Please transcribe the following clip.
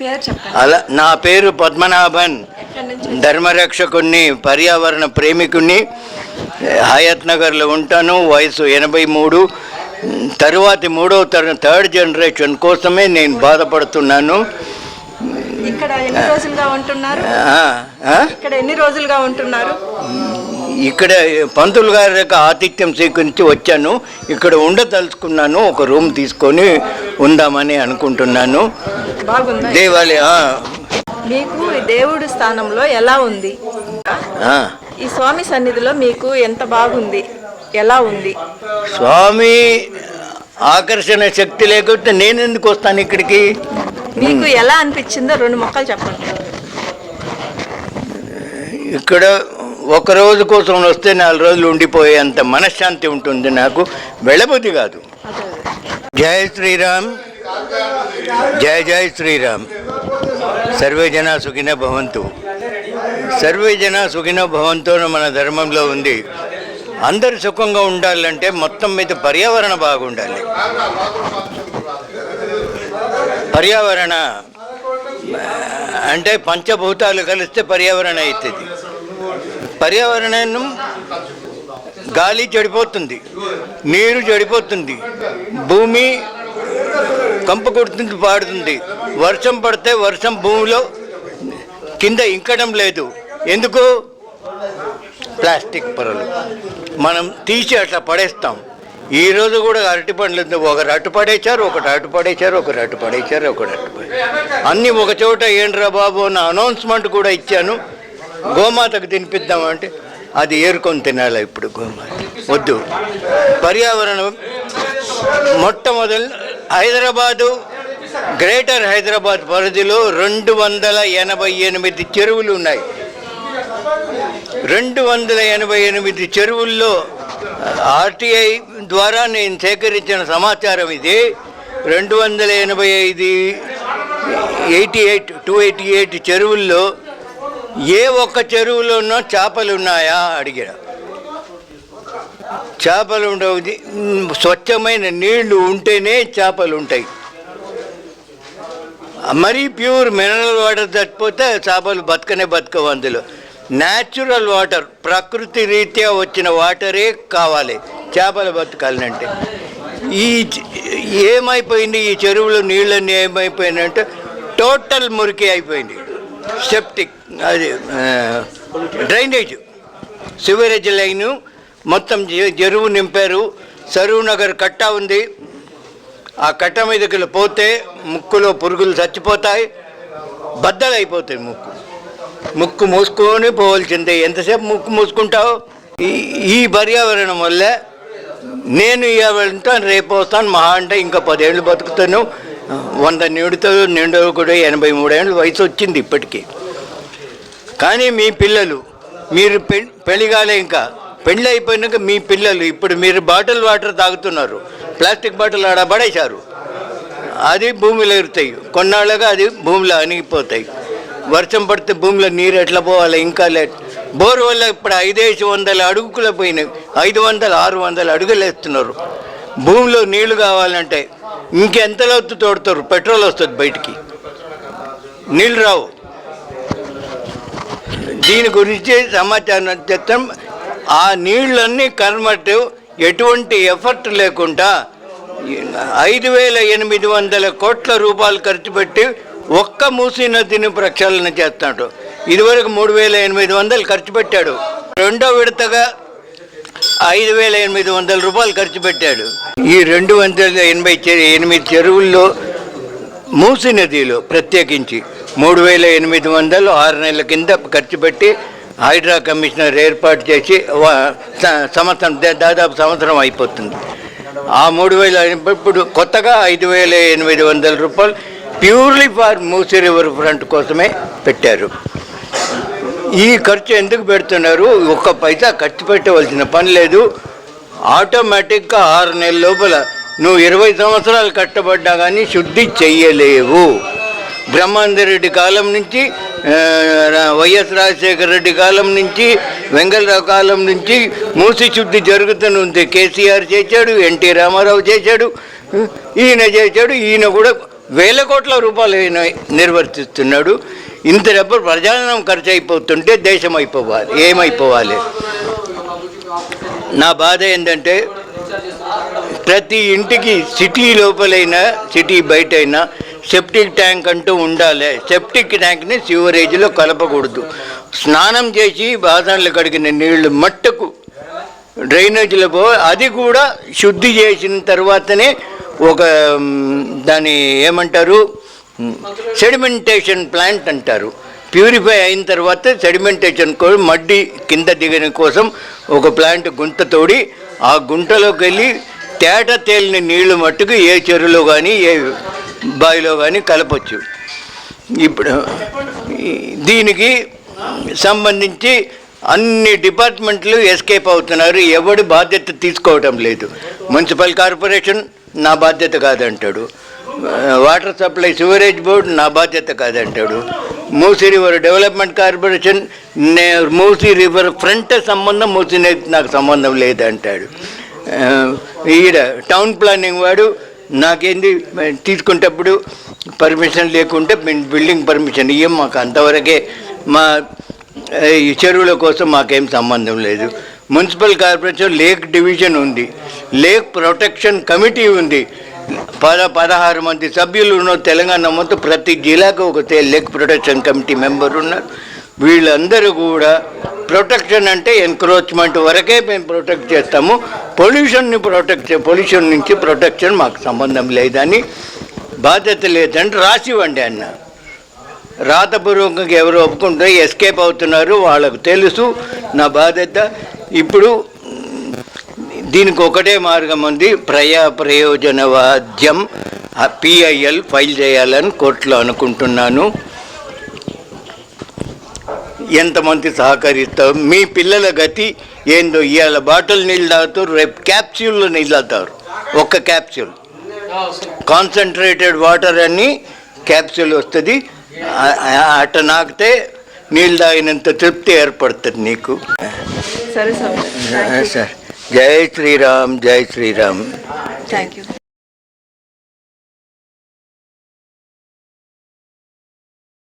పేరు చెప్పండి. అలా నా పేరు పద్మనాభన్. ధర్మరక్షకుణ్ణి పర్యావరణ ప్రేమికుణ్ణి. హయత్ నగర్లో ఉంటాను వయసు ఎనభై మూడు. తరువాతి మూడవ తరం థర్డ్ జనరేషన్ కోసమే నేను బాధపడుతున్నాను. ఇక్కడ ఎన్ని రోజులుగా ఉంటున్నారు? ఇక్కడ ఎన్ని రోజులుగా ఉంటున్నారు? ఇక్కడ పంతులు గారి యొక్క ఆతిథ్యం స్వీకరించి వచ్చాను. ఇక్కడ ఉండదలుచుకున్నాను ఒక రూమ్ తీసుకొని ఉందామని అనుకుంటున్నాను. బాగుందా. దేవాలి ఆ, మీకు ఈ దేవుడి స్థానంలో ఎలా ఉంది. ఈ స్వామి సన్నిధిలో మీకు ఎంత బాగుంది? ఎలా ఉంది? స్వామి ఆకర్షణ శక్తి లేకపోతే నేను ఎందుకు వస్తాను ఇక్కడికి? మీకు ఎలా అనిపించిందో రెండు మొక్కలు చెప్పండి. ఇక్కడ ఒక రోజు కోసం వస్తే నాలుగు రోజులు ఉండిపోయేంత మనశ్శాంతి ఉంటుంది నాకు. వెళ్ళబుద్ధి కాదు. జై శ్రీరామ్. జై జై శ్రీరామ్. సర్వే జన సుఖిన భవంతు. సర్వే జన సుఖిన భవంతును మన ధర్మంలో ఉంది. అందరు సుఖంగా ఉండాలంటే మొత్తం మీద పర్యావరణ బాగుండాలి. పర్యావరణ అంటే పంచభూతాలు కలిస్తే పర్యావరణ అవుతుంది. పర్యావరణం గాలి చెడిపోతుంది నీరు చెడిపోతుంది భూమి కంప కొడుతుంది పాడుతుంది. వర్షం పడితే వర్షం భూమిలో కింద ఇంకడం లేదు. ఎందుకు? ప్లాస్టిక్ పొరలు. మనం తీసి అట్లా పడేస్తాం. ఈ రోజు కూడా అరటి పండ్లు ఒకరు అటు పడేశారు ఒకటి అటు పడేశారు ఒకరు అటు పడేశారు ఒకటి అటు పడేశారు. అన్నీ ఒక చోట ఏంట్రా బాబు? అన్న అనౌన్స్మెంట్ కూడా ఇచ్చాను. గోమాతకు తినిపిద్దామంటే అది ఏరుకొని తినాలి ఇప్పుడు గోమాత? వద్దు. పర్యావరణం మొట్టమొదలు హైదరాబాదు గ్రేటర్ హైదరాబాద్ పరిధిలో రెండు వందల ఎనభై ఎనిమిది చెరువులు ఉన్నాయి. రెండు వందల ఎనభై ఎనిమిది చెరువుల్లో ఆర్టీఐ ద్వారా నేను సేకరించిన సమాచారం ఇది. రెండు వందల ఎనభై ఐదు eighty eight two eighty eight చెరువుల్లో ఏ ఒక్క చెరువులోనో చేపలు ఉన్నాయా అడిగా చేపలు ఉండవు స్వచ్ఛమైన నీళ్ళు ఉంటేనే చేపలు ఉంటాయి మరీ ప్యూర్ మినరల్ వాటర్ తప్పిపోతే చేపలు బతకనే బతకవు అందులో. న్యాచురల్ వాటర్ ప్రకృతి రీత్యా వచ్చిన వాటరే కావాలి. చేపలు బతకాలంటే ఈ ఏమైపోయింది? ఈ చెరువులో నీళ్ళన్నీ ఏమైపోయినాయంటే టోటల్ మురికి అయిపోయింది. సెప్టిక్ అది డ్రైనేజ్. సివరేజ్ లైను మొత్తం జ- చెరువు నింపారు. సరూర్ నగర్ కట్ట ఉంది. ఆ కట్ట మీదకి పోతే ముక్కులో పురుగులు చచ్చిపోతాయి. బద్దలైపోతాయి ముక్కు. ముక్కు మూసుకొని పోవాల్సిందే. ఎంతసేపు ముక్కు మూసుకుంటావు? ఈ ఈ పర్యావరణం వల్ల. నేను ఇవాళ రేపు వస్తాను. మహా అంటే ఇంకా పదేళ్ళు బతుకుతాను. వంద నిండుతో నిండవ కూడా ఎనభై మూడేళ్ళు వయసు వచ్చింది ఇప్పటికీ. కానీ మీ పిల్లలు మీరు పె- పెళ్ళి కాలే ఇంకా. పెళ్ళి అయిపోయినాక మీ పిల్లలు ఇప్పుడు మీరు బాటిల్ వాటర్ తాగుతున్నారు. ప్లాస్టిక్ బాటిల్ ఆడ పడేశారు. అది భూమిలో ఎరుతాయి. కొన్నాళ్ళగా అది భూమిలో అణిగిపోతాయి. వర్షం పడితే భూమిలో నీరు ఎట్లా పోవాలి? ఇంకా లే బోర్ వల్ల ఇప్పుడు ఐదేసి వందల అడుగుకుల పోయినాయి. ఐదు వందల ఆరు వందల అడుగులు వేస్తున్నారు. భూమిలో నీళ్ళు కావాలంటే ఇంకెంత లోతు తోడతారు? పెట్రోల్ వస్తుంది బయటికి. నీళ్ళు రావు. దీని గురించి సమాచారం చెప్తాం ఆ నీళ్ళన్నీ కన్వర్ట్ ఎటువంటి ఎఫర్ట్ లేకుండా ఐదు వేల ఎనిమిది వందల కోట్ల రూపాయలు ఖర్చు పెట్టి ఒక్క మూసీ నదిని ప్రక్షాళన చేస్తాడు. ఇదివరకు మూడు వేల ఎనిమిది వందలు ఖర్చు పెట్టాడు. రెండో విడతగా ఐదు వేల ఎనిమిది వందల రూపాయలు ఖర్చు పెట్టాడు. ఈ రెండు వందల ఎనభై ఎనిమిది చెరువుల్లో మూసి నదిలో ప్రత్యేకించి మూడు వేల ఎనిమిది వందలు ఆరు నెలల కింద ఖర్చు పెట్టి హైడ్రా కమిషనర్ ఏర్పాటు చేసి వా- సంవత్సరం దాదాపు సంవత్సరం అయిపోతుంది. ఆ మూడు వేల ఇప్పుడు కొత్తగా ఐదు వేల ఎనిమిది వందల రూపాయలు purely for Musi river front కోసమే పెట్టారు. ఈ ఖర్చు ఎందుకు పెడుతున్నారు? ఒక్క పైసా ఖర్చు పెట్టవలసిన పని లేదు. ఆటోమేటిక్గా ఆరు నెలల లోపల నువ్వు ఇరవై సంవత్సరాలు కట్టబడ్డా కానీ శుద్ధి చెయ్యలేవు. బ్రహ్మానంద రెడ్డి కాలం నుంచి రా- వైఎస్ రాజశేఖర రెడ్డి కాలం నుంచి వెంగళరావు కాలం నుంచి మూసి శుద్ధి జరుగుతూనే ఉంది కేసీఆర్ చేశాడు ఎన్టీ రామారావు చేశాడు ఈయన చేశాడు ఈయన కూడా వేల కోట్ల రూపాయలు నిర్వర్తిస్తున్నాడు. ఇంత డబ్బు ప్రజాధనం ఖర్చు అయిపోతుంటే దేశం అయిపోవాలి ఏమైపోవాలి? నా బాధ ఏంటంటే ప్రతి ఇంటికి సిటీ లోపలైనా సిటీ బయట అయినా సెప్టిక్ ట్యాంక్ అంటూ ఉండాలి. సెప్టిక్ ట్యాంక్ని సివరేజ్లో కలపకూడదు. స్నానం చేసి బాధనలు కడిగిన నీళ్ళు మట్టుకు డ్రైనేజీలో పో అది కూడా శుద్ధి చేసిన తర్వాతనే ఒక దాని ఏమంటారు? సెడిమెంటేషన్ ప్లాంట్ అంటారు. ప్యూరిఫై అయిన తర్వాత సెడిమెంటేషన్ కోసం మడ్డి కింద దిగని కోసం ఒక ప్లాంట్ గుంత తోడి ఆ గుంటలోకి వెళ్ళి తేట తేలిన నీళ్ళు మట్టుకు ఏ చెరువులో కానీ ఏ బావిలో కానీ కలపచ్చు. ఇప్పుడు దీనికి సంబంధించి అన్ని డిపార్ట్మెంట్లు ఎస్కేప్ అవుతున్నారు. ఎవడు బాధ్యత తీసుకోవటం లేదు. మున్సిపల్ కార్పొరేషన్ నా బాధ్యత కాదంటాడు. వాటర్ సప్లై సివరేజ్ బోర్డు నా బాధ్యత కాదంటాడు. మూసీ రివర్ డెవలప్మెంట్ కార్పొరేషన్ నే మూసీ రివర్ ఫ్రంట్ సంబంధం మూసీ నదికి నాకు సంబంధం లేదంటాడు. ఈడ టౌన్ ప్లానింగ్ వాడు నాకేంది తీసుకునేటప్పుడు పర్మిషన్ లేకుంటే మేము బిల్డింగ్ పర్మిషన్ ఇయ్యం మాకు అంతవరకే. మా ఈ చెరువుల కోసం మాకేం సంబంధం లేదు. మున్సిపల్ కార్పొరేషన్ లేక్ డివిజన్ ఉంది. లేక్ ప్రొటెక్షన్ కమిటీ ఉంది. పద పదహారు మంది సభ్యులు ఉన్న తెలంగాణ మొత్తం ప్రతి జిల్లాకు ఒక లెక్ ప్రొటెక్షన్ కమిటీ మెంబర్ ఉన్నారు. వీళ్ళందరూ కూడా ప్రొటెక్షన్ అంటే ఎన్క్రోచ్మెంట్ వరకే మేము ప్రొటెక్ట్ చేస్తాము. పొల్యూషన్ని ప్రొటెక్ట్ పొల్యూషన్ నుంచి ప్రొటెక్షన్ మాకు సంబంధం లేదని బాధ్యత లేదంటే రాసివ్వండి అన్న. రాతపూర్వకంగా ఎవరు ఒప్పుకుంటే ఎస్కేప్ అవుతున్నారు వాళ్ళకు తెలుసు నా బాధ్యత. ఇప్పుడు దీనికి ఒకటే మార్గం ఉంది. ప్రయా ప్రయోజన వాద్యం పిఐఎల్ ఫైల్ చేయాలని కోర్టులో అనుకుంటున్నాను. ఎంతమంది సహకరిస్తారు? మీ పిల్లల గతి ఏందో? ఇవాళ బాటిల్ నీళ్ళు తాగుతారు రేపు క్యాప్స్యూల్లో నీళ్ళు తాగుతారు. ఒక్క క్యాప్స్యూల్. కాన్సన్ట్రేటెడ్ వాటర్ అని క్యాప్సూల్ వస్తుంది. అట్ట నాకితే నీళ్ళు తాగినంత తృప్తి ఏర్పడుతుంది నీకు. సరే సార్. జై శ్రీరామ్ జై శ్రీరామ్. Thank you